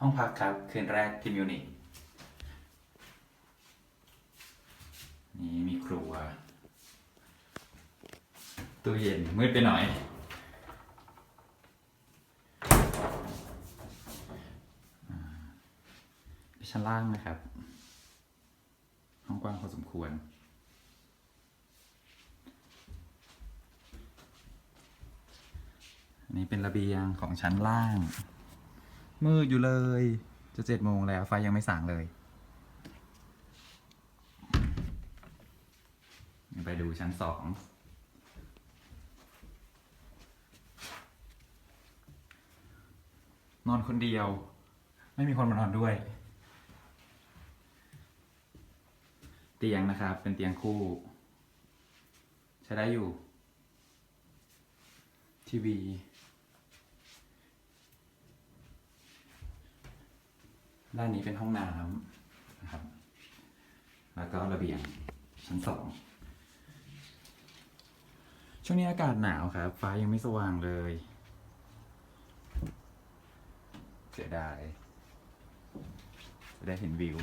ห้องพักครับ คืนแรกที่มิวนิกนี่มีครัว ตู้เย็นมืดไปหน่อย ชั้นล่างนะครับ ห้องกว้างพอสมควรนนี้เป็นระเบียงของชั้นล่าง มืดอยู่เลย จะเจ็ดโมงแล้ว ไฟยังไม่ส่างเลย ไปดูชั้นสองนอนคนเดียว ไม่มีคนมานอนด้วย เตียงนะครับ เป็นเตียงคู่ ใช้ได้อยู่ ทีวี ด้านนี้เป็นห้องน้ำนะครับ แล้วก็ระเบียงชั้นสอง ช่วงนี้อากาศหนาวครับ ฟ้ายังไม่สว่างเลย เสียดายจะได้เห็นวิว